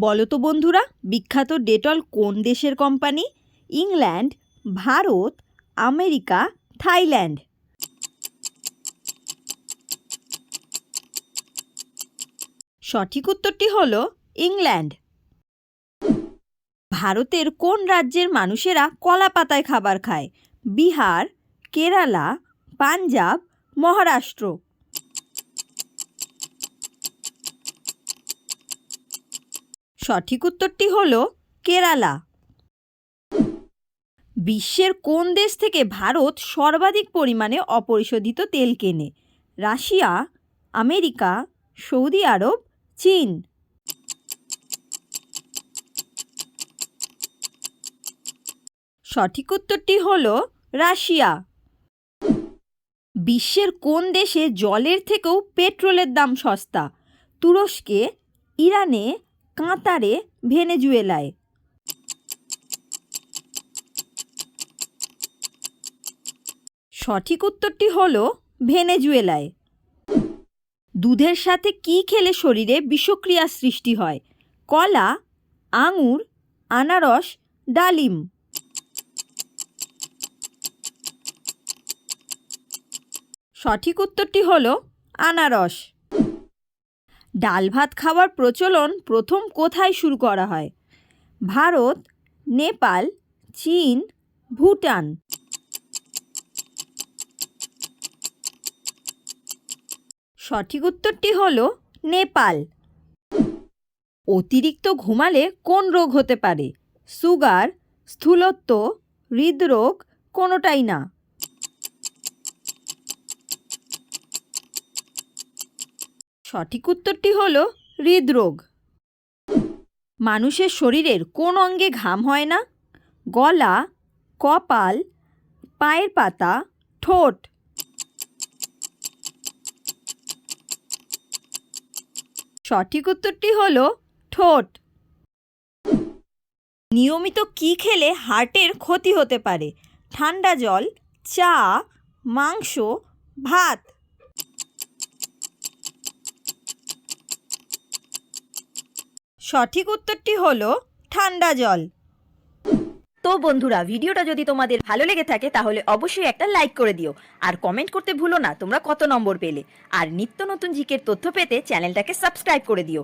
বলো তো বন্ধুরা, বিখ্যাত ডেটল কোন দেশের company? England, Bharat, America, Thailand. সঠিক উত্তরটি হল ইংল্যান্ড। ভারতের কোন রাজ্যের মানুষেরা কলা পাতায় খাবার খায়? বিহার, কেরালা, পাঞ্জাব, মহারাষ্ট্র। সঠিক উত্তরটি হল কেরালা। বিশ্বের কোন দেশ থেকে ভারত সর্বাধিক পরিমাণে অপরিশোধিত তেল কেনে? রাশিয়া, আমেরিকা, সৌদি আরব, চীন। সঠিক উত্তরটি হল রাশিয়া। বিশ্বের কোন দেশে জলের থেকেও পেট্রোলের দাম সস্তা? তুরস্কে, ইরানে কাতারে ভেনেজুয়েলায়। সঠিক উত্তরটি হল ভেনেজুয়েলায়। দুধের সাথে কি খেলে শরীরে বিষক্রিয়া সৃষ্টি হয়? কলা, আঙুর, আনারস, ডালিম। সঠিক উত্তরটি হল আনারস। ডাল ভাত খাওয়ার প্রচলন প্রথম কোথায় শুরু করা হয়? ভারত, নেপাল, চীন, ভুটান। সঠিক উত্তরটি হল নেপাল। অতিরিক্ত ঘুমালে কোন রোগ হতে পারে? সুগার, স্থূলত্ব, হৃদরোগ, কোনোটাই না। সঠিক উত্তরটি হল হৃদরোগ। মানুষের শরীরের কোন অঙ্গে ঘাম হয় না? গলা, কপাল, পায়ের পাতা, ঠোঁট। সঠিক উত্তরটি হল ঠোঁট। নিয়মিত কি খেলে হার্টের ক্ষতি হতে পারে? ঠান্ডা জল, চা, মাংস, ভাত। সঠিক উত্তরটি হলো ঠান্ডা জল। তো বন্ধুরা, ভিডিওটা যদি তোমাদের ভালো লেগে থাকে, তাহলে অবশ্যই একটা লাইক করে দিও। আর কমেন্ট করতে ভুলো না, তোমরা কত নম্বর পেলে। আর নিত্য নতুন জিকের তথ্য পেতে চ্যানেলটাকে সাবস্ক্রাইব করে দিও।